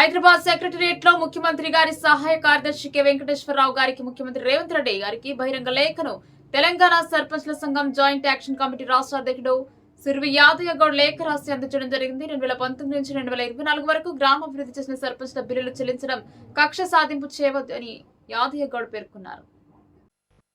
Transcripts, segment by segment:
హైదరాబాద్ సెక్రటరియట్లో ముఖ్యమంత్రి గారి సహాయ కార్యదర్శి కె వెంకటేశ్వరరావు గారికి ముఖ్యమంత్రి రేవంత్ రెడ్డి గారికి బహిరంగ లేఖను. తెలంగాణ సర్పంచ్ల సంఘం జాయింట్ యాక్షన్ కమిటీ రాష్ట్ర అధ్యక్షుడు సుర్వి యాదయ్య గౌడ్ లేఖ రాసి అందించడం జరిగింది. రెండు వేల పంతొమ్మిది నుంచి రెండు వేల ఇరవై నాలుగు వరకు గ్రామ అభివృద్ధి చేసిన సర్పంచ్ల బిల్లులు చెల్లించడం కక్ష సాధింపు చేయవద్దు అని యాదయ్య గౌడ్ పేర్కొన్నారు.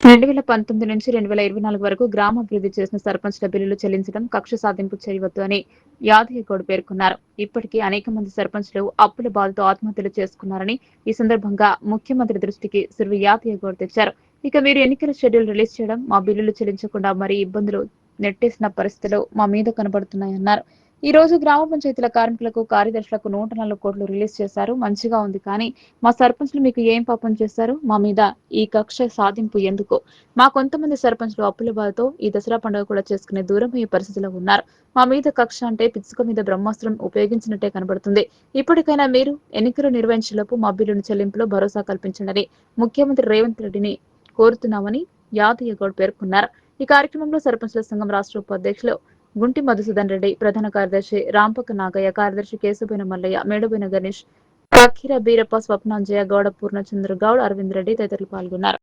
రెండు వేల పంతొమ్మిది నుంచి రెండు వేల ఇరవై నాలుగు వరకు గ్రామాభివృద్ధి చేసిన సర్పంచ్ల బిల్లులు చెల్లించడం కక్ష సాధింపు చేయవద్దు అని యాదయ్య పేర్కొన్నారు. ఇప్పటికే అనేక మంది సర్పంచ్లు అప్పుల బాధతో ఆత్మహత్యలు చేసుకున్నారని ఈ సందర్భంగా ముఖ్యమంత్రి దృష్టికి సిరివి యాదయ్య తెచ్చారు. ఇక మీరు ఎన్నికల షెడ్యూల్ రిలీజ్ చేయడం మా బిల్లులు చెల్లించకుండా మరి ఇబ్బందులు నెట్టేసిన పరిస్థితులు మా మీద కనబడుతున్నాయన్నారు. ఈ రోజు గ్రామ పంచాయతీల కార్మికులకు కార్యదర్శులకు నూట నాలుగు కోట్లు రిలీజ్ చేశారు. మంచిగా ఉంది కానీ మా సర్పంచ్లు మీకు ఏం పాపం చేశారు? మా మీద ఈ కక్ష సాధింపు ఎందుకు? మా కొంతమంది సర్పంచ్లు అప్పుల బాధతో ఈ దసరా పండుగ కూడా చేసుకునే దూరమయ్యే పరిస్థితిలో ఉన్నారు. మా మీద కక్ష అంటే పిచ్చుక మీద బ్రహ్మాస్త్రం ఉపయోగించినట్టే కనబడుతుంది. ఇప్పటికైనా మీరు ఎన్నికలు నిర్వహించేలోపు మా బిల్లును చెల్లింపులో భరోసా కల్పించండి ముఖ్యమంత్రి రేవంత్ రెడ్డిని కోరుతున్నామని యాదయ్య గౌడ్ పేర్కొన్నారు. ఈ కార్యక్రమంలో సర్పంచ్ల సంఘం రాష్ట్ర ఉపాధ్యక్షులు గుంటి మధుసూదన్ రెడ్డి ప్రధాన కార్యదర్శి రాంపక నాగయ్య కార్యదర్శి కేశుబైన మల్లయ్య మేడబోయిన గణేష్ కఖీర బీరప్ప స్వప్నాంజయ గౌడ పూర్ణచంద్ర గౌడ్ అరవింద్ రెడ్డి తదితరులు పాల్గొన్నారు.